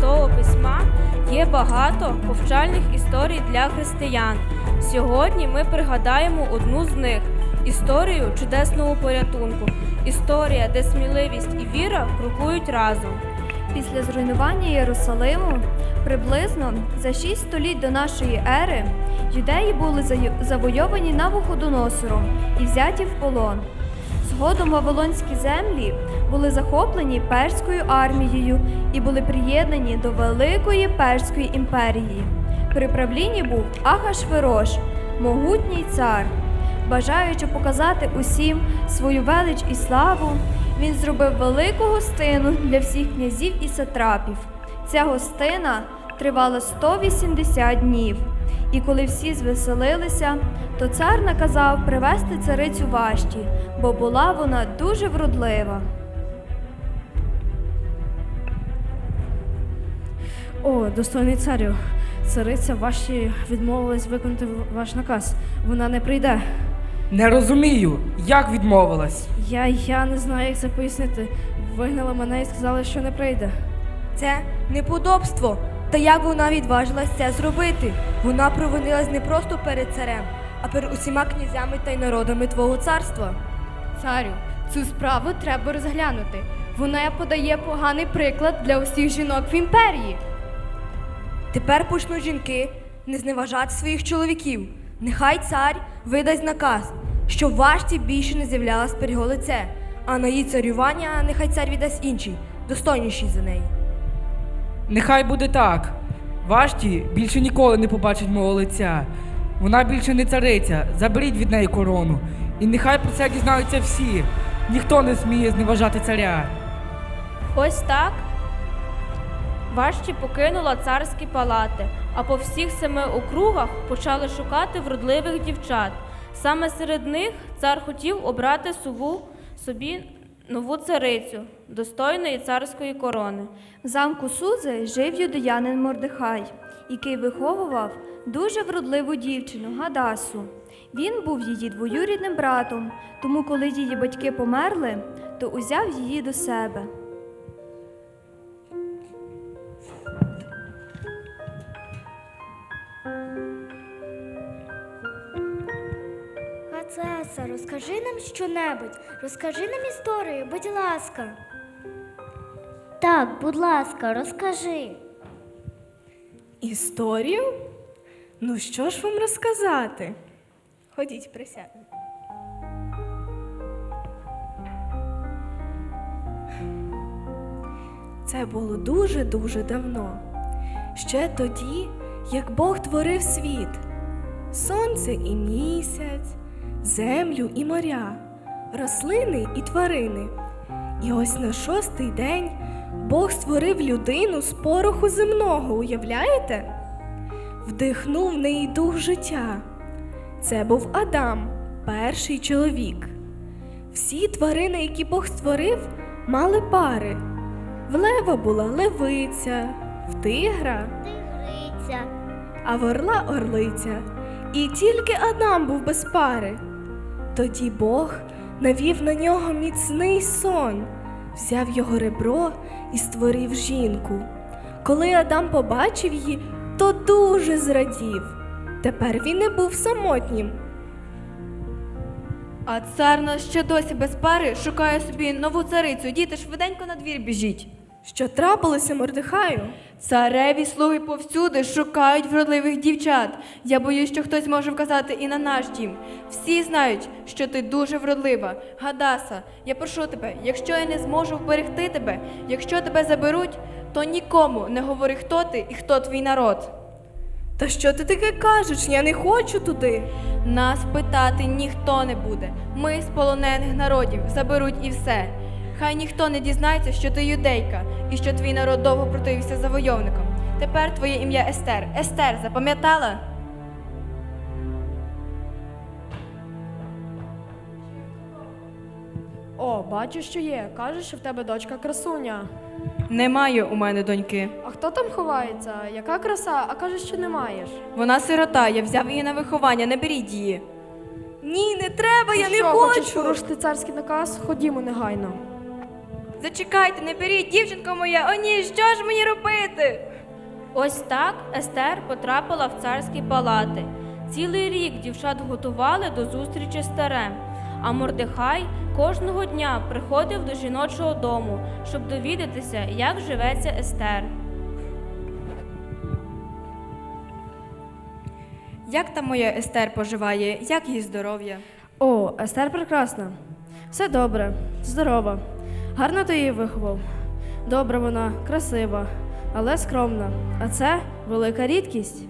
Святого Письма є багато повчальних історій для християн. Сьогодні ми пригадаємо одну з них історію чудесного порятунку. Історія, де сміливість і віра крокують разом. Після зруйнування Єрусалиму приблизно за 6 століть до нашої ери юдеї були завойовані Навуходоносором і взяті в полон. Згодом вавилонські землі були захоплені перською армією і були приєднані до Великої Перської імперії. При правлінні був Ахашверош, могутній цар. Бажаючи показати усім свою велич і славу, він зробив велику гостину для всіх князів і сатрапів. Ця гостина тривала 180 днів. І коли всі звеселилися, то цар наказав привезти царицю Вашті, бо була вона дуже вродлива. О, достойний царю, цариця ваші відмовилась виконати ваш наказ. Вона не прийде. Не розумію, як відмовилась. Я, я не знаю, як це пояснити. Вигнали мене і сказали, що не прийде. Це неподобство. Та як вона відважилась це зробити? Вона провинилась не просто перед царем, а перед усіма князями та й народами твого царства. Царю, цю справу треба розглянути. Вона подає поганий приклад для усіх жінок в імперії. Тепер почнуть жінки не зневажати своїх чоловіків. Нехай цар видасть наказ, щоб важці більше не з'являлась перед його лице, а на її царювання нехай цар віддасть інший, достойніший за неї. Нехай буде так. Вашті більше ніколи не побачить мого лиця. Вона більше не цариця. Заберіть від неї корону. І нехай про це дізнаються всі. Ніхто не сміє зневажати царя. Ось так Вашті покинула царські палати, а по всіх семи округах почали шукати вродливих дівчат. Саме серед них цар хотів обрати сову собі нову царицю, достойної царської корони. В замку Сузи жив юдеянин Мордехай, який виховував дуже вродливу дівчину Гадасу. Він був її двоюрідним братом, тому коли її батьки померли, то узяв її до себе. Гацеса, розкажи нам щонебудь, розкажи нам історію, будь ласка. Так, будь ласка, розкажи. Історію? Ну що ж вам розказати? Ходіть, присядемо. Це було дуже-дуже давно. Ще тоді, як Бог творив світ, сонце і місяць, землю і моря, рослини і тварини. І ось на шостий день Бог створив людину з пороху земного, уявляєте? Вдихнув в неї дух життя. Це був Адам, перший чоловік. Всі тварини, які Бог створив, мали пари. В лева була левиця, в тигра, Тигриця. а в орла орлиця. І тільки Адам був без пари. Тоді Бог навів на нього міцний сон, взяв його ребро і створив жінку. Коли Адам побачив її, то дуже зрадів. Тепер він не був самотнім. А цар наш ще досі без пари шукає собі нову царицю. Діти швиденько на двір біжіть. Що трапилося Мордехаю? Цареві слуги повсюди шукають вродливих дівчат. Я боюсь, що хтось може вказати і на наш дім. Всі знають, що ти дуже вродлива. Гадаса, я прошу тебе, якщо я не зможу вберегти тебе, якщо тебе заберуть, то нікому не говори, хто ти і хто твій народ. Та що ти таке кажеш? Я не хочу туди. Нас питати ніхто не буде. Ми з полонених народів заберуть і все. Хай ніхто не дізнається, що ти юдейка і що твій народ довго противився завойовникам. Тепер твоє ім'я Естер. Естер, запам'ятала? О, бачу, що є. Кажеш, що в тебе дочка красуня. Немає у мене доньки. А хто там ховається? Яка краса? А кажеш, що не маєш. Вона сирота, я взяв її на виховання, не беріть її. Ні, не треба, я не що, хочу. Хочеш порушити царський наказ? Ходімо негайно. Зачекайте, не беріть, дівчинко моя, о ні, що ж мені робити? Ось так Естер потрапила в царські палати. Цілий рік дівчат готували до зустрічі з старем, а Мордехай кожного дня приходив до жіночого дому, щоб довідатися, як живеться Естер. Як там моя Естер поживає, як її здоров'я? О, Естер прекрасна. Все добре, здорова. Гарно ти її виховав. Добра вона, красива, але скромна. А це велика рідкість.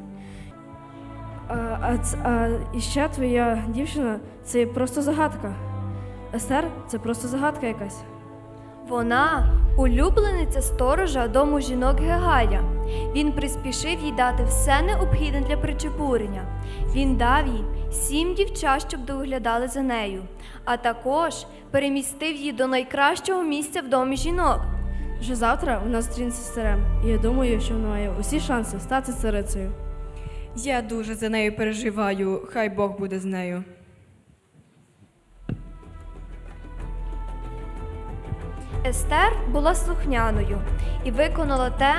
А, а, а і ще твоя дівчина це просто загадка. Естер це просто загадка якась. Вона улюблениця сторожа дому жінок Гегая. Він приспішив їй дати все необхідне для причепурення. Він дав їй сім дівчат, щоб доглядали за нею, а також перемістив її до найкращого місця в домі жінок. Вже завтра вона зустрінеться з царем, і я думаю, що вона має усі шанси стати царицею. Я дуже за нею переживаю, хай Бог буде з нею. Естер була слухняною і виконала те,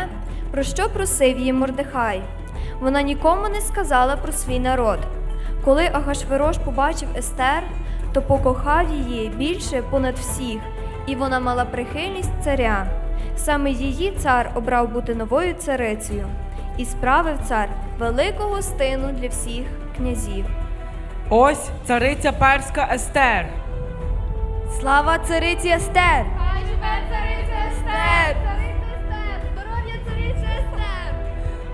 про що просив її Мордехай. Вона нікому не сказала про свій народ. Коли Агашверош побачив Естер, то покохав її більше понад всіх, і вона мала прихильність царя. Саме її цар обрав бути новою царицею, і справив цар велику гостину для всіх князів. Ось цариця перська Естер. Слава цариці Естер!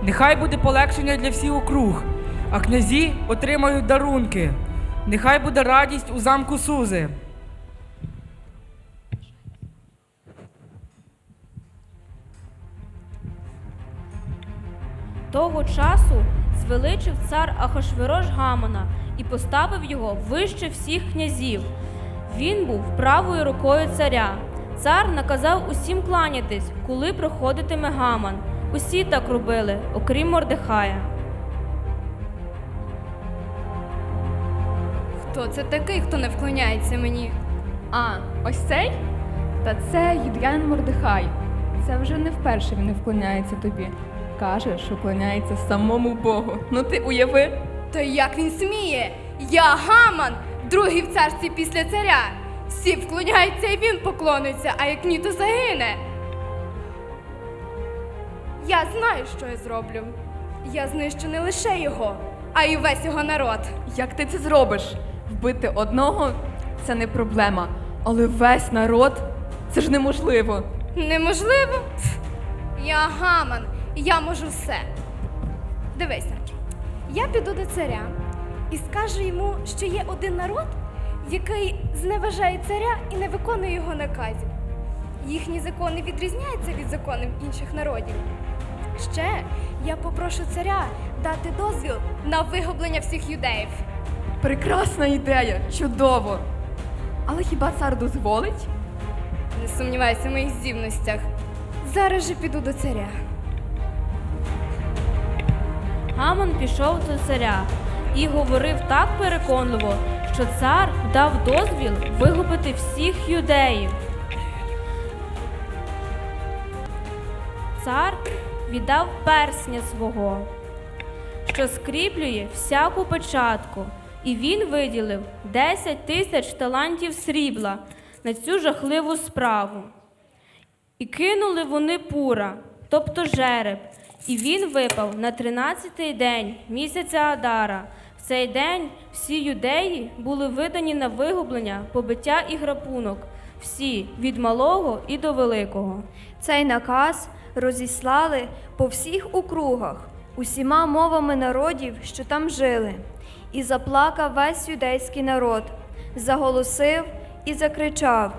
Нехай буде полегшення для всіх округ, а князі отримають дарунки. Нехай буде радість у замку Сузи. Того часу звеличив цар Ахашвирош Гамона і поставив його вище всіх князів. Він був правою рукою царя. Цар наказав усім кланятись, коли проходитиме Гаман. Усі так робили, окрім Мордехая. Хто це такий, хто не вклоняється мені? А, ось цей? Та це Юд'ян Мордехай. Це вже не вперше він не вклоняється тобі. Каже, що вклоняється самому Богу. Ну ти уяви? Та як він сміє? Я Гаман, другий в царстві після царя. Всі вклоняються і він поклониться, а як ні, то загине. Я знаю, що я зроблю. Я знищу не лише його, а й весь його народ. Як ти це зробиш? Вбити одного це не проблема. Але весь народ це ж неможливо. Неможливо? Пф, Я Гаман, я можу все. Дивися, я піду до царя і скажу йому, що є один народ, який зневажає царя і не виконує його наказів. Їхні закони відрізняються від законів інших народів. Ще я попрошу царя дати дозвіл на вигублення всіх юдеїв. Прекрасна ідея, чудово. Але хіба цар дозволить? Не сумнівайся в моїх здібностях. Зараз же піду до царя. Гамон пішов до царя і говорив так переконливо, що цар дав дозвіл вигубити всіх юдеїв. Цар віддав персня свого, що скріплює всяку печатку, і він виділив 10 тисяч талантів срібла на цю жахливу справу. І кинули вони пура, тобто жереб, і він випав на тринадцятий день місяця Адара. Цей день всі юдеї були видані на вигублення, побиття і грапунок, всі від малого і до великого. Цей наказ розіслали по всіх округах, усіма мовами народів, що там жили, і заплакав весь юдейський народ, заголосив і закричав.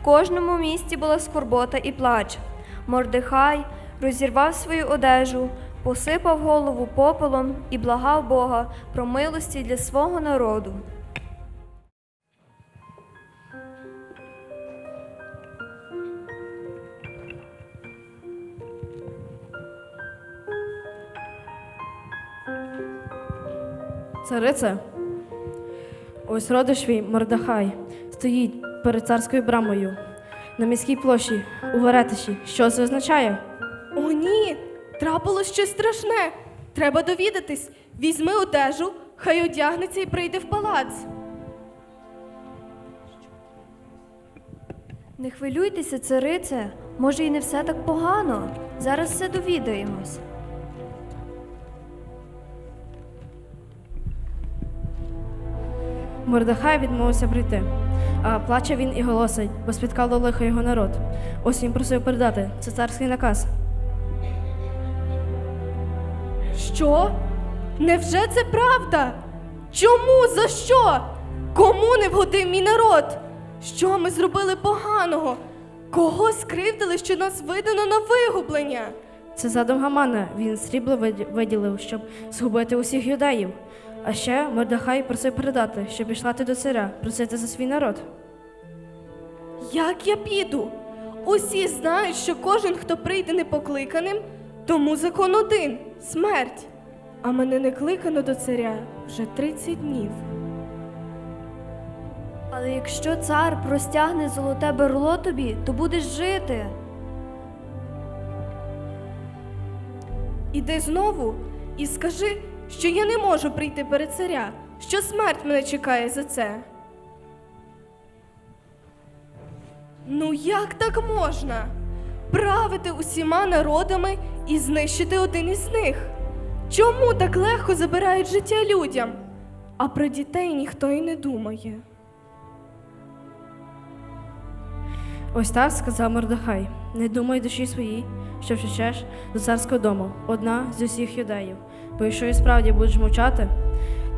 В кожному місті була скорбота і плач. Мордехай розірвав свою одежу, посипав голову попелом і благав Бога про милості для свого народу. Царице, ось родич твій Мордахай стоїть перед царською брамою. на міській площі у Веретиші. Що це означає? О, ні! Трапилось щось страшне. Треба довідатись. Візьми одежу, хай одягнеться і прийде в палац. Не хвилюйтеся, царице. Може, і не все так погано. Зараз все довідаємось. Мордехай відмовився прийти. А плаче він і голосить, бо спіткало лихо його народ. Ось він просив передати. Це царський наказ. Що? Невже це правда? Чому? За що? Кому не вгодив мій народ? Що ми зробили поганого? Кого скривдили, що нас видано на вигублення? Це задум Гамана. Він срібло виділив, щоб згубити усіх юдеїв. А ще Мордехай просив передати, щоб пішла ти до царя, просити за свій народ. Як я піду? Усі знають, що кожен, хто прийде непокликаним, тому закон один смерть. А мене не кликано до царя вже 30 днів. Але якщо цар простягне золоте берло тобі, то будеш жити. Іди знову і скажи, що я не можу прийти перед царя, що смерть мене чекає за це. Ну як так можна? Правити усіма народами і знищити один із них? Чому так легко забирають життя людям? А про дітей ніхто й не думає. Ось так сказав Мордехай. Не думай душі своїй, що втечеш до царського дому, одна з усіх юдеїв. Бо якщо і справді будеш мовчати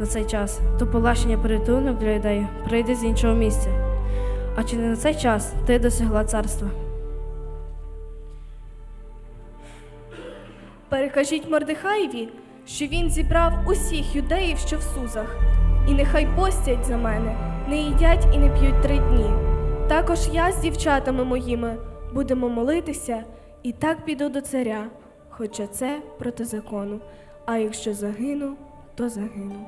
на цей час, то полегшення порятунок для юдеїв прийде з іншого місця. А чи не на цей час ти досягла царства? Перекажіть Мордехаєві, що він зібрав усіх юдеїв, що в Сузах, і нехай постять за мене, не їдять і не п'ють три дні. Також я з дівчатами моїми будемо молитися і так піду до царя, хоча це проти закону. А якщо загину, то загину.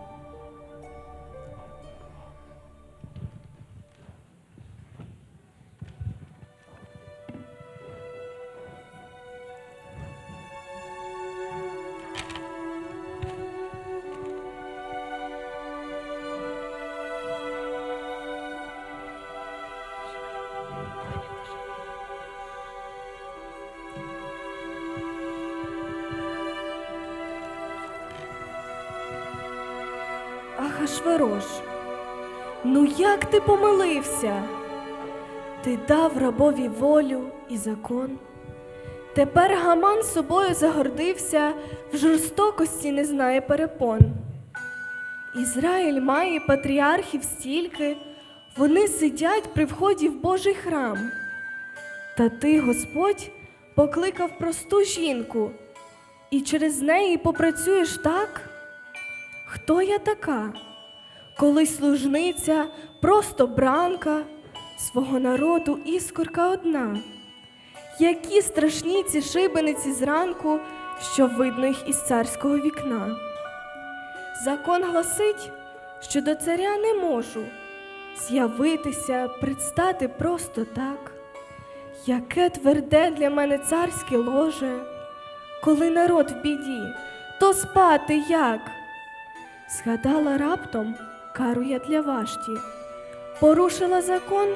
Ахашверош, ну як ти помилився? Ти дав рабові волю і закон. Тепер Гаман собою загордився, в жорстокості не знає перепон. Ізраїль має патріархів стільки, вони сидять при вході в Божий храм. Та ти, Господь, покликав просту жінку, і через неї попрацюєш так? Хто я така? Колись служниця, просто бранка, свого народу іскорка одна. Які страшні ці шибениці зранку, що видно їх із царського вікна. Закон гласить, що до царя не можу з'явитися, предстати просто так. Яке тверде для мене царське ложе, коли народ в біді, то спати як? Згадала раптом кару я для вашті, порушила закон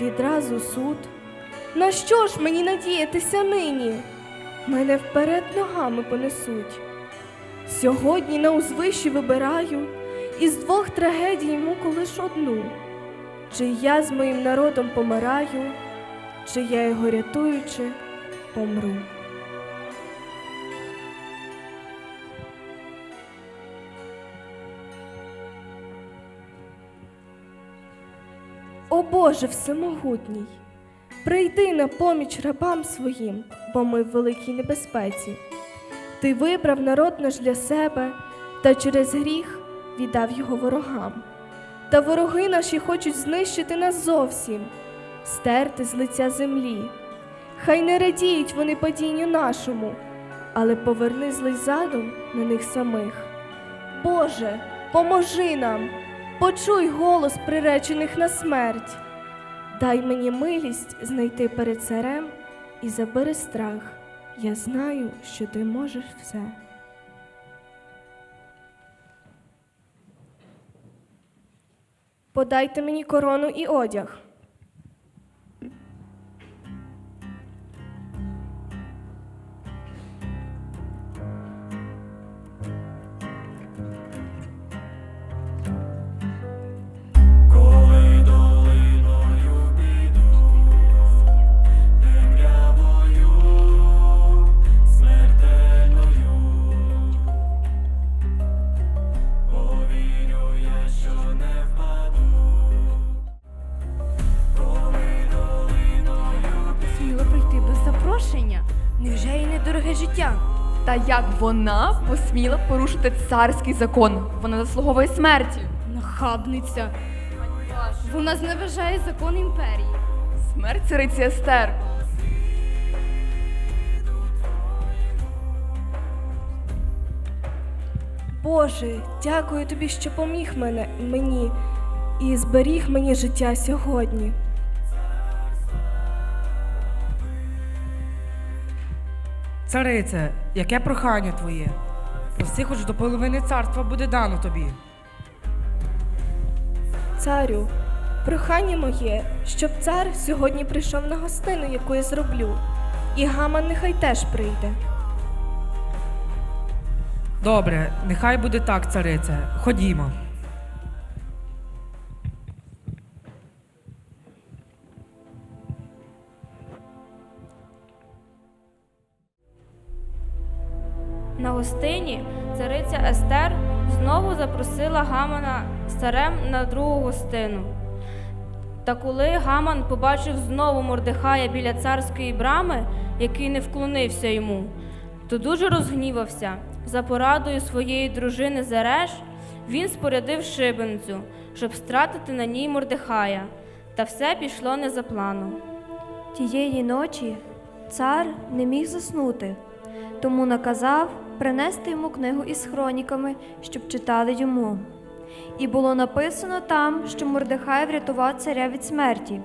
відразу суд. На що ж мені надіятися нині? Мене вперед ногами понесуть. Сьогодні на узвищі вибираю із двох трагедій муку лиш одну. Чи я з моїм народом помираю, чи я його рятуючи, помру. О Боже всемогутній, прийди на поміч рабам своїм, бо ми в великій небезпеці. Ти вибрав народ наш для себе та через гріх віддав його ворогам. Та вороги наші хочуть знищити нас зовсім, стерти з лиця землі. Хай не радіють вони падінню нашому, але поверни злий задум на них самих. Боже, поможи нам, почуй голос приречених на смерть. Дай мені милість знайти перед царем і забери страх. Я знаю, що ти можеш все. Подайте мені корону і одяг. Посміла порушити царський закон? Вона заслуговує смерті. Нахабниця. Вона зневажає закон імперії. Смерть цариці Естер. Боже, дякую тобі, що поміг мене мені і зберіг мені життя сьогодні. Царице, яке прохання твоє? Проси хоч до половини царства буде дано тобі. Царю, прохання моє, щоб цар сьогодні прийшов на гостину, яку я зроблю, і Гаман нехай теж прийде. Добре, нехай буде так, царице. Ходімо. Цариця Естер знову запросила Гамана царем на другу гостину. Та коли Гаман побачив знову Мордехая біля царської брами, який не вклонився йому, то дуже розгнівався. За порадою своєї дружини Зереш він спорядив шибеницю, щоб стратити на ній Мордехая, та все пішло не за планом. Тієї ночі цар не міг заснути, тому наказав принести йому книгу із хроніками, щоб читали йому. І було написано там, що Мордехай врятував царя від смерті.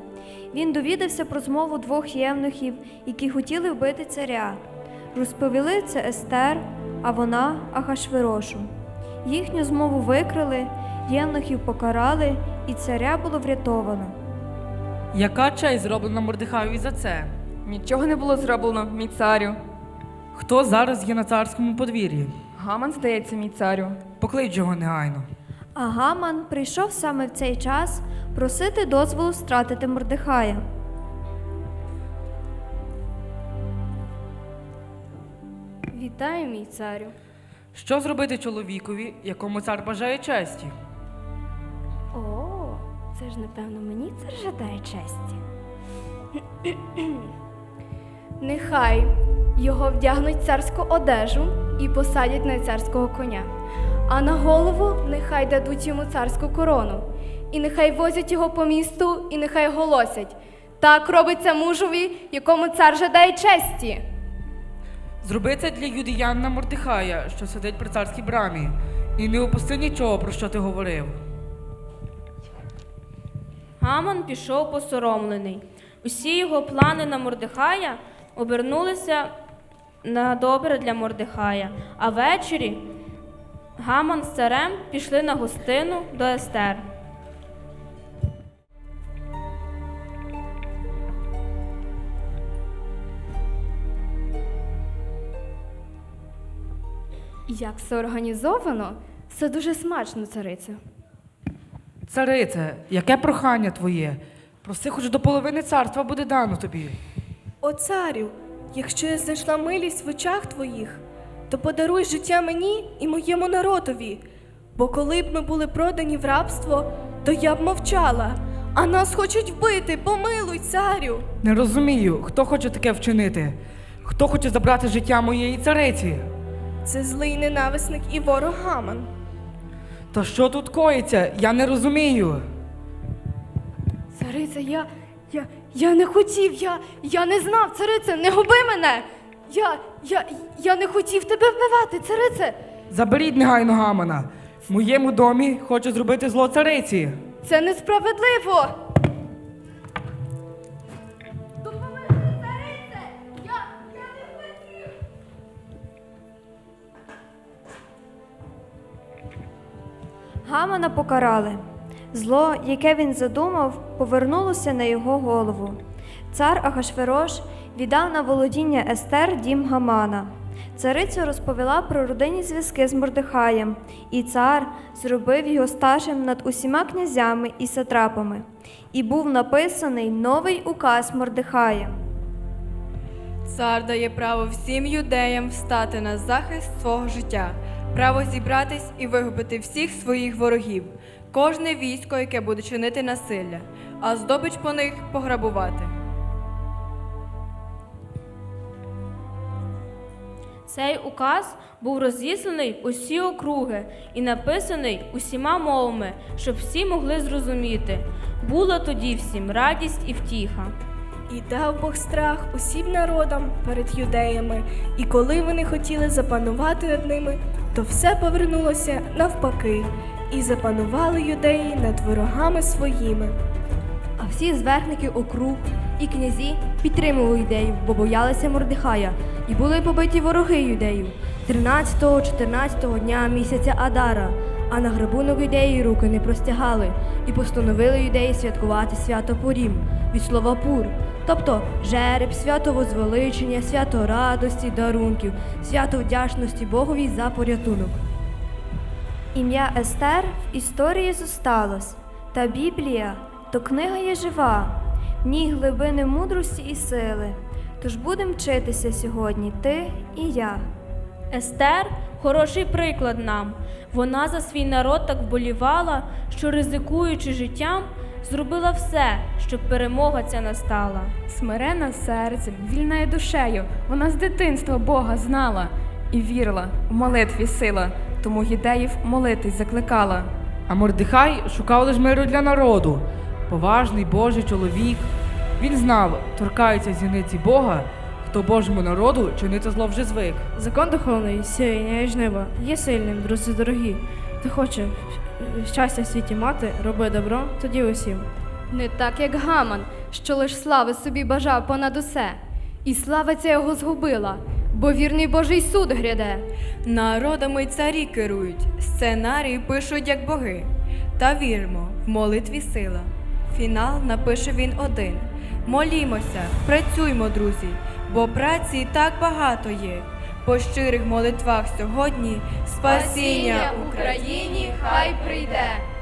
Він довідався про змову двох євнухів, які хотіли вбити царя. Розповіли це Естер, а вона Ахашвирошу. Їхню змову викрили, євнухів покарали, і царя було врятовано. Яка честь зроблена Мордехаєві за це? Нічого не було зроблено, мій царю. Хто зараз є на царському подвір'ї? Гаман, здається, мій царю. Поклич його негайно. А Гаман прийшов саме в цей час просити дозволу стратити Мордехая. Вітаю, мій царю. Що зробити чоловікові, якому цар бажає честі? О, це ж напевно мені це жадає честі. Нехай його вдягнуть царську одежу і посадять на царського коня. А на голову нехай дадуть йому царську корону. І нехай возять його по місту, і нехай голосять. Так робиться мужові, якому цар жадає честі. Зроби це для юдіянна Мордехая, що сидить при царській брамі, і не опусти нічого, про що ти говорив. Гаман пішов посоромлений. Усі його плани на Мордехая обернулися на добре для Мордехая. А ввечері Гаман з царем пішли на гостину до Естер. Як все організовано, все дуже смачно, цариця. Царице, яке прохання твоє? Проси хоч до половини царства буде дано тобі. О царю, якщо я знайшла милість в очах твоїх, то подаруй життя мені і моєму народові. Бо коли б ми були продані в рабство, то я б мовчала, а нас хочуть вбити, помилуй, царю. Не розумію, хто хоче таке вчинити? Хто хоче забрати життя моєї цариці? Це злий ненависник і ворог Гаман. Та що тут коїться? Я не розумію. Цариця, я. я. Я не хотів, я я не знав, царице, не губи мене. Я я, я не хотів тебе вбивати, царице. Заберіть негайно гамана. В моєму домі хочу зробити зло цариці. Це несправедливо. Допоможи, царице! Я, не хотів. Гамана покарали. Зло, яке він задумав, повернулося на його голову. Цар Ахашверош віддав на володіння Естер дім Гамана. Цариця розповіла про родинні зв'язки з Мордехаєм, і цар зробив його старшим над усіма князями і сатрапами. І був написаний новий указ Мордехая. Цар дає право всім юдеям встати на захист свого життя, право зібратись і вигубити всіх своїх ворогів, кожне військо, яке буде чинити насилля, а здобич по них пограбувати. Цей указ був розісланий усі округи і написаний усіма мовами, щоб всі могли зрозуміти. Була тоді всім радість і втіха. І дав Бог страх усім народам перед юдеями, і коли вони хотіли запанувати над ними, то все повернулося навпаки, і запанували юдеї над ворогами своїми. А всі зверхники округ і князі підтримували юдеїв, бо боялися Мордехая, і були побиті вороги юдеїв 13-14 дня місяця Адара, а на грабунок юдеї руки не простягали, і постановили юдеї святкувати свято Порім від слова пур, тобто жереб, свято возвеличення, свято радості, дарунків, свято вдячності Богові за порятунок. Ім'я Естер в історії зосталось, та Біблія то книга є жива, в ній глибини мудрості і сили. Тож будемо вчитися сьогодні ти і я. Естер хороший приклад нам. Вона за свій народ так вболівала, що, ризикуючи життям, зробила все, щоб перемога ця настала. Смирена серцем, вільна душею. Вона з дитинства Бога знала і вірила в молитві сила, тому юдеїв молитись закликала. А Мордехай шукав лиш миру для народу. Поважний Божий чоловік. Він знав, торкаються зіниці Бога, хто Божому народу чинити зло вже звик. Закон духовний, сіяння і жнива є сильним, друзі дорогі. Ти хоче щастя в світі мати, роби добро, тоді усім. Не так, як Гаман, що лиш слави собі бажав понад усе. І слава ця його згубила, бо вірний Божий суд гряде. Народами царі керують, сценарії пишуть як боги. Та вірмо, в молитві сила. Фінал напише він один. Молімося, працюймо, друзі, бо праці так багато є. По щирих молитвах сьогодні спасіння Україні хай прийде.